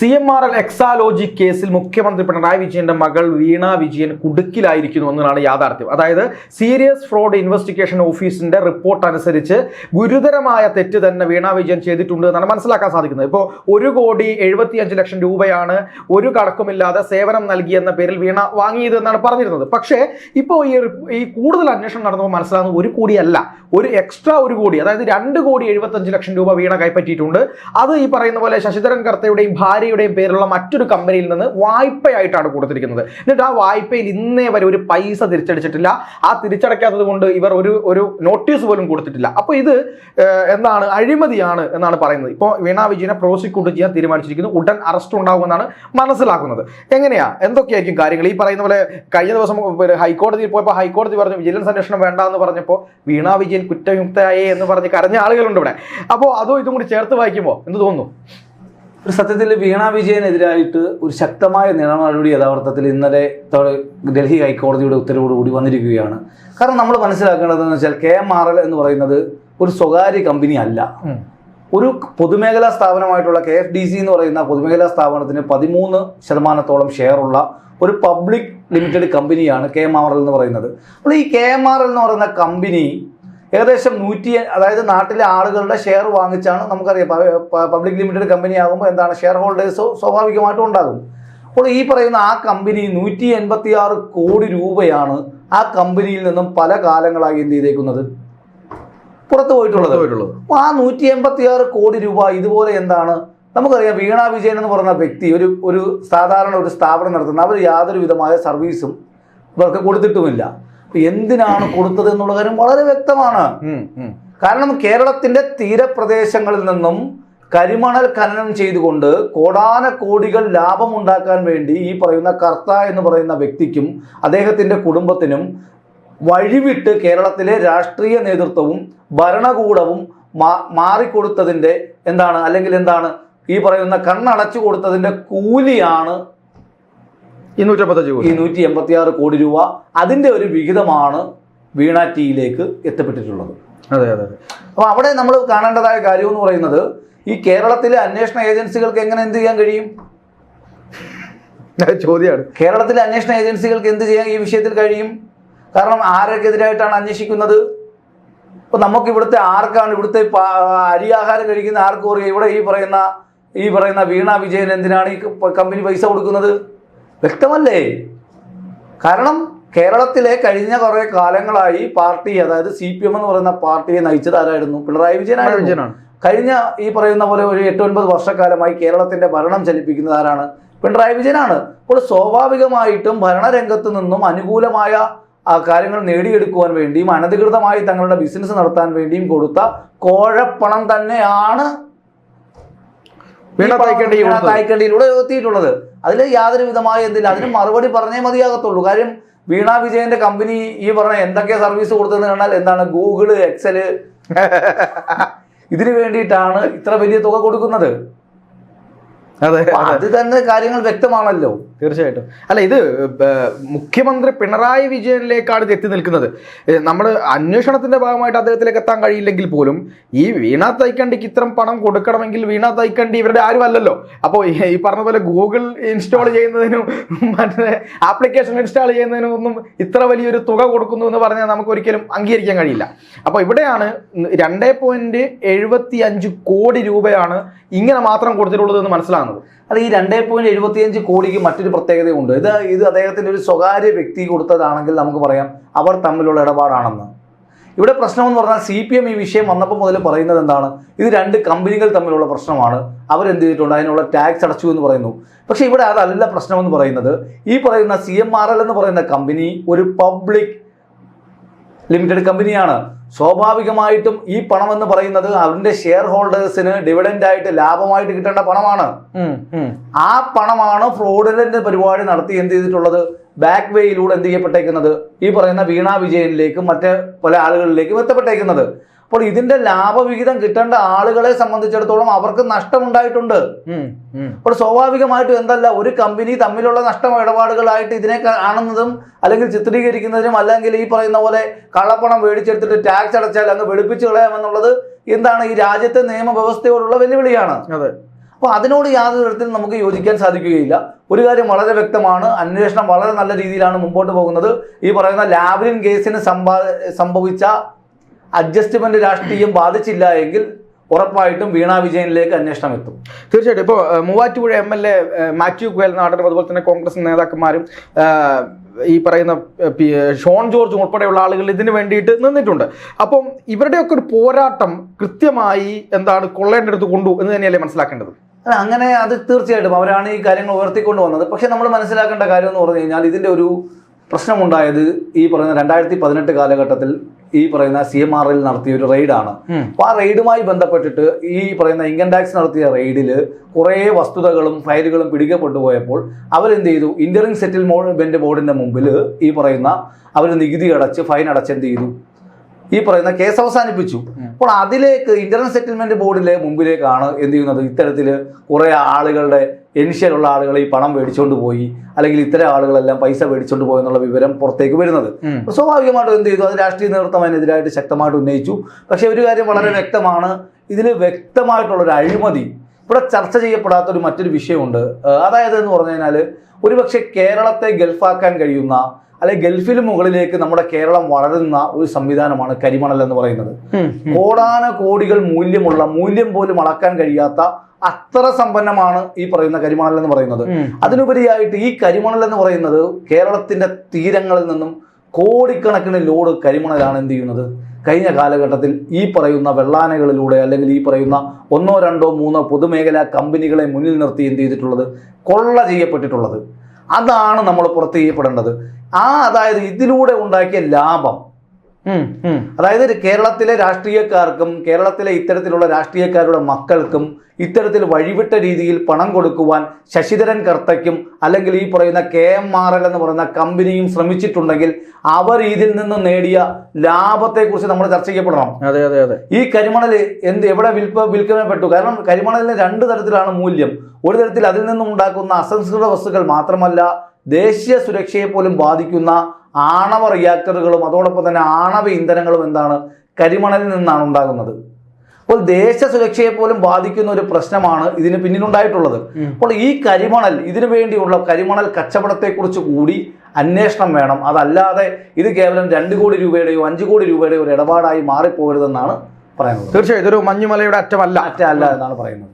C M R L Exalogic കേസിൽ മുഖ്യമന്ത്രി പിണറായി വിജയന്റെ മകൾ വീണ വിജയൻ കുടുക്കിലായിരിക്കുന്നു എന്നതാണ് യാഥാർത്ഥ്യം. അതായത് സീരിയസ് ഫ്രോഡ് ഇൻവെസ്റ്റിഗേഷൻ ഓഫീസിന്റെ റിപ്പോർട്ട് അനുസരിച്ച് ഗുരുതരമായ തെറ്റ് തന്നെ വീണ വിജയൻ ചെയ്തിട്ടുണ്ട് എന്നാണ് മനസ്സിലാക്കാൻ സാധിക്കുന്നത്. ഇപ്പോൾ ഒരു കോടി എഴുപത്തിയഞ്ച് ലക്ഷം രൂപയാണ് ഒരു കടക്കുമില്ലാതെ സേവനം നൽകിയെന്ന പേരിൽ വീണ വാങ്ങിയത് എന്നാണ് പറഞ്ഞിരുന്നത്. പക്ഷേ ഇപ്പോൾ ഈ ഈ കൂടുതൽ അന്വേഷണം നടന്നപ്പോൾ മനസ്സിലാകുന്നത് ഒരു കോടിയല്ല ഒരു എക്സ്ട്രാ ഒരു കോടി അതായത് രണ്ട് കോടി എഴുപത്തഞ്ച് ലക്ഷം രൂപ വീണ കൈപ്പറ്റിയിട്ടുണ്ട്. അത് ഈ പറയുന്ന പോലെ ശശിധരൻ കർത്തയുടെയും ഭാര്യയുടെയും പേരിലുള്ള മറ്റൊരു കമ്പനിയിൽ നിന്ന് വായ്പയായിട്ടാണ് കൊടുത്തിരിക്കുന്നത്. എന്നിട്ട് ആ വായ്പയിൽ ഇന്നേ വരെ ഒരു പൈസ തിരിച്ചടിച്ചിട്ടില്ല. ആ തിരിച്ചടയ്ക്കാത്തത് കൊണ്ട് ഇവർ ഒരു ഒരു നോട്ടീസ് പോലും കൊടുത്തിട്ടില്ല. അപ്പോൾ ഇത് എന്താണ് അഴിമതിയാണ് എന്നാണ് പറയുന്നത്. ഇപ്പോൾ വീണ വിജയനെ പ്രോസിക്യൂട്ട് ചെയ്യാൻ തീരുമാനിച്ചിരിക്കുന്നു. ഉടൻ അറസ്റ്റ് ഉണ്ടാകുമെന്നാണ് മനസ്സിലാക്കുന്നത്. എങ്ങനെയാ? എന്തൊക്കെയായിരിക്കും കാര്യങ്ങൾ? ഈ പറയുന്ന പോലെ കഴിഞ്ഞ ദിവസം ഹൈക്കോടതിയിൽ പോയപ്പോൾ ഹൈക്കോടതി പറഞ്ഞു വിജിലൻസ് അന്വേഷണം വേണ്ട എന്ന് പറഞ്ഞപ്പോൾ വീണ വിജയൻ കുറ്റവിമുക്തയായേ എന്ന് പറഞ്ഞ് കരഞ്ഞ ആളുകളുണ്ട് ഇവിടെ. അപ്പോൾ അതോ ഇതും കൂടി ചേർത്ത് വായിക്കുമ്പോൾ എന്ത് തോന്നുന്നു? ഒരു സത്യത്തിൽ വീണ വിജയനെതിരായിട്ട് ഒരു ശക്തമായ നിയമ നടപടി യഥാർത്ഥത്തിൽ ഇന്നലെ ഡൽഹി ഹൈക്കോടതിയുടെ ഉത്തരവോടുകൂടി വന്നിരിക്കുകയാണ്. കാരണം നമ്മൾ മനസ്സിലാക്കേണ്ടതെന്ന് വെച്ചാൽ കെ എം ആർ എൽ എന്ന് പറയുന്നത് ഒരു സ്വകാര്യ കമ്പനി അല്ല. ഒരു പൊതുമേഖലാ സ്ഥാപനമായിട്ടുള്ള കെ എഫ് ഡി സി എന്ന് പറയുന്ന പൊതുമേഖലാ സ്ഥാപനത്തിന് പതിമൂന്ന് ശതമാനത്തോളം ഷെയറുള്ള ഒരു പബ്ലിക് ലിമിറ്റഡ് കമ്പനിയാണ് കെ എം ആർ എൽ എന്ന് പറയുന്നത്. അപ്പോൾ ഈ കെ എം ആർ എൽ എന്ന് പറയുന്ന കമ്പനി ഏകദേശം നൂറ്റി അതായത് നാട്ടിലെ ആളുകളുടെ ഷെയർ വാങ്ങിച്ചാണ് നമുക്കറിയാം. പബ്ലിക് ലിമിറ്റഡ് കമ്പനി ആകുമ്പോൾ എന്താണ് ഷെയർ ഹോൾഡേഴ്സ് സ്വാഭാവികമായിട്ടും ഉണ്ടാകും. അപ്പോൾ ഈ പറയുന്ന ആ കമ്പനി നൂറ്റി എൺപത്തി ആറ് കോടി രൂപയാണ് ആ കമ്പനിയിൽ നിന്നും പല കാലങ്ങളായി എന്ത് ചെയ്തേക്കുന്നത്? പുറത്തു പോയിട്ടുള്ളത്. അപ്പോൾ ആ നൂറ്റി എൺപത്തി ആറ് കോടി രൂപ ഇതുപോലെ എന്താണ്? നമുക്കറിയാം വീണ വിജയൻ എന്ന് പറയുന്ന വ്യക്തി ഒരു ഒരു സാധാരണ ഒരു സ്ഥാപനം നടത്തുന്ന അവർ യാതൊരു വിധമായ സർവീസും ഇവർക്ക് കൊടുത്തിട്ടുമില്ല. എന്തിനാണ് കൊടുത്തത് എന്നുള്ള കാര്യം വളരെ വ്യക്തമാണ്. കാരണം കേരളത്തിന്റെ തീരപ്രദേശങ്ങളിൽ നിന്നും കരിമണൽ ഖനനം ചെയ്തുകൊണ്ട് കോടാന കോടികൾ ലാഭമുണ്ടാക്കാൻ വേണ്ടി ഈ പറയുന്ന കർത്ത എന്ന് പറയുന്ന വ്യക്തിക്കും അദ്ദേഹത്തിന്റെ കുടുംബത്തിനും വഴിവിട്ട് കേരളത്തിലെ രാഷ്ട്രീയ നേതൃത്വവും ഭരണകൂടവും മാ- മാറിക്കൊടുത്തതിന്റെ എന്താണ്? അല്ലെങ്കിൽ എന്താണ്? ഈ പറയുന്ന കണ്ണടച്ചു കൊടുത്തതിന്റെ കൂലിയാണ് ഈ നൂറ്റമ്പത്തഞ്ച് കോടി. ഈ നൂറ്റി എൺപത്തി ആറ് കോടി രൂപ അതിന്റെ ഒരു വിഹിതമാണ് വീണ ടീയിലേക്ക് എത്തപ്പെട്ടിട്ടുള്ളത്. അതെ അതെ അതെ. അപ്പോൾ അവിടെ നമ്മൾ കാണേണ്ടതായ കാര്യം എന്ന് പറയുന്നത് ഈ കേരളത്തിലെ അന്വേഷണ ഏജൻസികൾക്ക് എങ്ങനെ എന്ത് ചെയ്യാൻ കഴിയും? ചോദ്യമാണ് കേരളത്തിലെ അന്വേഷണ ഏജൻസികൾക്ക് എന്ത് ചെയ്യാൻ ഈ വിഷയത്തിൽ കഴിയും? കാരണം ആരൊക്കെതിരായിട്ടാണ് അന്വേഷിക്കുന്നത്? ഇപ്പൊ നമുക്ക് ഇവിടുത്തെ ആർക്കാണ് ഇവിടുത്തെ അരിയാഹാരം കഴിക്കുന്ന ആർക്കും ഇവിടെ ഈ പറയുന്ന ഈ പറയുന്ന വീണ വിജയൻ എന്തിനാണ് ഈ കമ്പനി പൈസ കൊടുക്കുന്നത്? വ്യക്തമല്ലേ? കാരണം കേരളത്തിലെ കഴിഞ്ഞ കുറെ കാലങ്ങളായി പാർട്ടി അതായത് സി പി എം എന്ന് പറയുന്ന പാർട്ടിയെ നയിച്ചത് ആരായിരുന്നു? പിണറായി വിജയനാണ്. കഴിഞ്ഞ ഈ പറയുന്ന പോലെ ഒരു എട്ട് ഒൻപത് വർഷക്കാലമായി കേരളത്തിന്റെ ഭരണം ചലിപ്പിക്കുന്നത് ആരാണ്? പിണറായി വിജയനാണ്. അപ്പോൾ സ്വാഭാവികമായിട്ടും ഭരണരംഗത്ത് നിന്നും അനുകൂലമായ കാര്യങ്ങൾ നേടിയെടുക്കുവാൻ വേണ്ടിയും അനധികൃതമായി തങ്ങളുടെ ബിസിനസ് നടത്താൻ വേണ്ടിയും കൊടുത്ത കോഴപ്പണം തന്നെയാണ് വീണ തൈക്കണ്ടി വീണ കൊടുത്തത്. തായ്ക്കണ്ടിയിലൂടെ എത്തിയിട്ടുള്ളത്. അതിൽ യാതൊരു വിധമായ എന്തില്ല. അതിന് മറുപടി പറഞ്ഞേ മതിയാകത്തുള്ളൂ. കാര്യം വീണ വിജയന്റെ കമ്പനി ഈ പറഞ്ഞ എന്തൊക്കെ സർവീസ് കൊടുത്തതെന്ന് കണ്ടാൽ എന്താണ്? Google Excel. ഇതിനു വേണ്ടിയിട്ടാണ് ഇത്ര വലിയ തുക കൊടുക്കുന്നത്. അതെ തന്നെ കാര്യങ്ങൾ വ്യക്തമാണല്ലോ. തീർച്ചയായിട്ടും. അല്ല ഇത് മുഖ്യമന്ത്രി പിണറായി വിജയനിലേക്കാണ് എത്തി നിൽക്കുന്നത്. നമ്മൾ അന്വേഷണത്തിന്റെ ഭാഗമായിട്ട് അദ്ദേഹത്തിലേക്ക് എത്താൻ കഴിയില്ലെങ്കിൽ പോലും ഈ വീണ തൈക്കണ്ടിക്ക് ഇത്രയും പണം കൊടുക്കണമെങ്കിൽ വീണ തൈക്കണ്ടി ഇവരുടെ ആരും അല്ലല്ലോ അപ്പോൾ ഈ ഈ പറഞ്ഞ പോലെ ഗൂഗിൾ ഇൻസ്റ്റാൾ ചെയ്യുന്നതിനും മറ്റേ ആപ്ലിക്കേഷൻ ഇൻസ്റ്റാൾ ചെയ്യുന്നതിനും ഒന്നും ഇത്ര വലിയൊരു തുക കൊടുക്കുന്നു എന്ന് പറഞ്ഞാൽ നമുക്ക് ഒരിക്കലും അംഗീകരിക്കാൻ കഴിയില്ല. അപ്പോൾ ഇവിടെയാണ് രണ്ടേ പോയിന്റ് എഴുപത്തി അഞ്ച് കോടി രൂപയാണ് ഇങ്ങനെ മാത്രം കൊടുത്തിട്ടുള്ളത് എന്ന് മനസ്സിലാകുന്നത്. അത് ഈ രണ്ടേ പോയിന്റ് എഴുപത്തിയഞ്ച് കോടിക്ക് മറ്റൊരു പ്രത്യേകതയുണ്ട്. ഇത് ഇത് അദ്ദേഹത്തിന്റെ ഒരു സ്വകാര്യ വ്യക്തി കൊടുത്തതാണെങ്കിൽ നമുക്ക് പറയാം അവർ തമ്മിലുള്ള ഇടപാടാണെന്ന്. ഇവിടെ പ്രശ്നമെന്ന് പറഞ്ഞാൽ സി പി എം ഈ വിഷയം വന്നപ്പോൾ മുതൽ പറയുന്നത് എന്താണ്? ഇത് രണ്ട് കമ്പനികൾ തമ്മിലുള്ള പ്രശ്നമാണ്. അവരെന്ത് ചെയ്തിട്ടുണ്ട്? അതിനുള്ള ടാക്സ് അടച്ചു എന്ന് പറയുന്നു. പക്ഷേ ഇവിടെ അതല്ല പ്രശ്നമെന്ന് പറയുന്നത്. ഈ പറയുന്ന സി എം ആർ എൽ എന്ന് പറയുന്ന കമ്പനി ഒരു പബ്ലിക് ലിമിറ്റഡ് കമ്പനിയാണ്. സ്വാഭാവികമായിട്ടും ഈ പണം എന്ന് പറയുന്നത് അവരുടെ ഷെയർ ഹോൾഡേഴ്സിന് ഡിവിഡൻഡ് ആയിട്ട് ലാഭമായിട്ട് കിട്ടേണ്ട പണമാണ്. ആ പണമാണ് ഫ്രോഡിലന്റ് പരിപാടി നടത്തി എന്ത് ചെയ്തിട്ടുള്ളത്? ബാക്ക് വേയിലൂടെ എന്ത് ചെയ്യപ്പെട്ടേക്കുന്നത്? ഈ പറയുന്ന വീണാ വിജയനിലേക്കും മറ്റ് പല ആളുകളിലേക്കും എത്തപ്പെട്ടേക്കുന്നത്. അപ്പോൾ ഇതിന്റെ ലാഭവിഹിതം കിട്ടേണ്ട ആളുകളെ സംബന്ധിച്ചിടത്തോളം അവർക്ക് നഷ്ടമുണ്ടായിട്ടുണ്ട്. അപ്പോൾ സ്വാഭാവികമായിട്ടും എന്തല്ല ഒരു കമ്പനി തമ്മിലുള്ള നഷ്ടം ഇടപാടുകളായിട്ട് ഇതിനെ കാണുന്നതും അല്ലെങ്കിൽ ചിത്രീകരിക്കുന്നതിനും അല്ലെങ്കിൽ ഈ പറയുന്ന പോലെ കള്ളപ്പണം മേടിച്ചെടുത്തിട്ട് ടാക്സ് അടച്ചാൽ അങ്ങ് വെളുപ്പിച്ചു കളയാമെന്നുള്ളത് എന്താണ് ഈ രാജ്യത്തെ നിയമവ്യവസ്ഥയോടുള്ള വെല്ലുവിളിയാണ്. അതെ. അപ്പോൾ അതിനോട് യാതൊരു തരത്തിലും നമുക്ക് യോജിക്കാൻ സാധിക്കുകയില്ല. ഒരു കാര്യം വളരെ വ്യക്തമാണ് അന്വേഷണം വളരെ നല്ല രീതിയിലാണ് മുമ്പോട്ട് പോകുന്നത്. ഈ പറയുന്ന ലാവ്ലിൻ കേസിന് സംഭവിച്ച അഡ്ജസ്റ്റ്മെന്റ് രാഷ്ട്രീയം ബാധിച്ചില്ല എങ്കിൽ ഉറപ്പായിട്ടും വീണ വിജയനിലേക്ക് അന്വേഷണം എത്തും. തീർച്ചയായിട്ടും. ഇപ്പോൾ Muvattupuzha M L A Mathew കുയൽനാടനും അതുപോലെ തന്നെ കോൺഗ്രസ് നേതാക്കന്മാരും ഈ പറയുന്ന ഷോൺ ജോർജ് ഉൾപ്പെടെയുള്ള ആളുകൾ ഇതിനു വേണ്ടിയിട്ട് നിന്നിട്ടുണ്ട്. അപ്പം ഇവരുടെയൊക്കെ ഒരു പോരാട്ടം കൃത്യമായി എന്താണ് കൊള്ളേണ്ടടുത്ത് കൊണ്ടു എന്ന് തന്നെയല്ലേ മനസ്സിലാക്കേണ്ടത്? അല്ല, അങ്ങനെ അത് തീർച്ചയായിട്ടും അവരാണ് ഈ കാര്യങ്ങൾ ഉയർത്തിക്കൊണ്ട് വന്നത് പക്ഷെ നമ്മൾ മനസ്സിലാക്കേണ്ട കാര്യം എന്ന് പറഞ്ഞു കഴിഞ്ഞാൽ ഇതിന്റെ ഒരു പ്രശ്നമുണ്ടായത് ഈ പറയുന്ന രണ്ടായിരത്തി പതിനെട്ട് കാലഘട്ടത്തിൽ ഈ പറയുന്ന സി എം ആർ എൽ നടത്തിയ ഒരു റെയ്ഡാണ് അപ്പൊ അപ്പോൾ ആ റെയ്ഡുമായി ബന്ധപ്പെട്ടിട്ട് ഈ പറയുന്ന ഇൻകം ടാക്സ് നടത്തിയ റെയ്ഡിൽ കുറേ വസ്തുതകളും ഫയലുകളും പിടിക്കപ്പെട്ടു പോയപ്പോൾ അവരെന്ത് ചെയ്തു ഇന്ററിം സെറ്റിൽമെന്റ് ബോർഡിന്റെ മുമ്പിൽ ഈ പറയുന്ന അവർ നികുതി അടച്ച് ഫൈൻ അടച്ച് എന്ത് ചെയ്തു ഈ പറയുന്ന കേസ് അവസാനിപ്പിച്ചു. അപ്പോൾ അതിലേക്ക് ഇന്റർനെറ്റ് സെറ്റിൽമെന്റ് ബോർഡിലെ മുമ്പിലേക്കാണ് എന്ത് ചെയ്യുന്നത് ഇത്തരത്തിൽ കുറേ ആളുകളുടെ എൻഷ്യലുള്ള ആളുകൾ ഈ പണം മേടിച്ചുകൊണ്ട് പോയി അല്ലെങ്കിൽ ഇത്തരം ആളുകളെല്ലാം പൈസ മേടിച്ചുകൊണ്ട് പോയി എന്നുള്ള വിവരം പുറത്തേക്ക് വരുന്നത്. സ്വാഭാവികമായിട്ടും എന്ത് ചെയ്തു? അത് രാഷ്ട്രീയ നേതൃത്വം അതിനെതിരായിട്ട് ശക്തമായിട്ട് ഉന്നയിച്ചു. പക്ഷേ ഒരു കാര്യം വളരെ വ്യക്തമാണ്. ഇതിൽ വ്യക്തമായിട്ടുള്ളൊരു അഴിമതി. ഇവിടെ ചർച്ച ചെയ്യപ്പെടാത്ത ഒരു മറ്റൊരു വിഷയമുണ്ട്. അതായത് എന്ന് പറഞ്ഞു കഴിഞ്ഞാൽ ഒരുപക്ഷെ കേരളത്തെ ഗൾഫാക്കാൻ കഴിയുന്ന അല്ലെങ്കിൽ ഗൾഫിന് മുകളിലേക്ക് നമ്മുടെ കേരളം വളരുന്ന ഒരു സംവിധാനമാണ് കരിമണൽ എന്ന് പറയുന്നത്. കോടാന കോടികൾ മൂല്യമുള്ള മൂല്യം പോലും അളക്കാൻ കഴിയാത്ത അത്ര സമ്പന്നമാണ് ഈ പറയുന്ന കരിമണൽ എന്ന് പറയുന്നത്. അതിനുപരിയായിട്ട് ഈ കരിമണൽ എന്ന് പറയുന്നത് കേരളത്തിന്റെ തീരങ്ങളിൽ നിന്നും കോടിക്കണക്കിന് ലോഡ് കരിമണലാണ് എന്ത് ചെയ്യുന്നത്? കഴിഞ്ഞ കാലഘട്ടത്തിൽ ഈ പറയുന്ന വെള്ളാനകളിലൂടെ അല്ലെങ്കിൽ ഈ പറയുന്ന ഒന്നോ രണ്ടോ മൂന്നോ പൊതുമേഖലാ കമ്പനികളെ മുന്നിൽ നിർത്തി എന്ത് ചെയ്തിട്ടുള്ളത്? കൊള്ള ചെയ്യപ്പെട്ടിട്ടുള്ളത്. അതാണ് നമ്മൾ പുറത്ത് ചെയ്യപ്പെടേണ്ടത് ആ അതായത് ഇതിലൂടെ ഉണ്ടാക്കിയ ലാഭം. അതായത് കേരളത്തിലെ രാഷ്ട്രീയക്കാർക്കും കേരളത്തിലെ ഇത്തരത്തിലുള്ള രാഷ്ട്രീയക്കാരുടെ മക്കൾക്കും ഇത്തരത്തിൽ വഴിവിട്ട രീതിയിൽ പണം കൊടുക്കുവാൻ ശശിധരൻ കർത്തയ്ക്കും അല്ലെങ്കിൽ ഈ പറയുന്ന കെ എം ആർ എൽ എന്ന് പറയുന്ന കമ്പനിയും ശ്രമിച്ചിട്ടുണ്ടെങ്കിൽ അവർ ഇതിൽ നിന്ന് നേടിയ ലാഭത്തെക്കുറിച്ച് നമ്മൾ ചർച്ച ചെയ്യപ്പെടണം. അതെ അതെ അതെ. ഈ കരിമണൽ എന്ത് എവിടെ വിൽപ്പ വിൽക്കപ്പെട്ടു? കാരണം കരിമണലിന് രണ്ട് തരത്തിലാണ് മൂല്യം. ഒരു തരത്തിൽ അതിൽ നിന്നും ഉണ്ടാക്കുന്ന അസംസ്കൃത വസ്തുക്കൾ മാത്രമല്ല ദേശീയ സുരക്ഷയെ പോലും ബാധിക്കുന്ന ആണവ റിയാക്ടറുകളും അതോടൊപ്പം തന്നെ ആണവ ഇന്ധനങ്ങളും എന്താണ് കരിമണലിൽ നിന്നാണ് ഉണ്ടാകുന്നത്. അപ്പോൾ ദേശ സുരക്ഷയെ പോലും ബാധിക്കുന്ന ഒരു പ്രശ്നമാണ് ഇതിന് പിന്നിലുണ്ടായിട്ടുള്ളത്. അപ്പോൾ ഈ കരിമണൽ ഇതിനു വേണ്ടിയുള്ള കരിമണൽ കച്ചവടത്തെക്കുറിച്ച് കൂടി അന്വേഷണം വേണം. അതല്ലാതെ ഇത് കേവലം രണ്ട് കോടി രൂപയുടെയോ അഞ്ച് കോടി രൂപയുടെയോ ഒരു ഇടപാടായി മാറിപ്പോകരുതെന്നാണ് പറയുന്നത്. തീർച്ചയായും ഇതൊരു മഞ്ഞുമലയുടെ അറ്റമല്ല. അറ്റമല്ല എന്നാണ് പറയുന്നത്.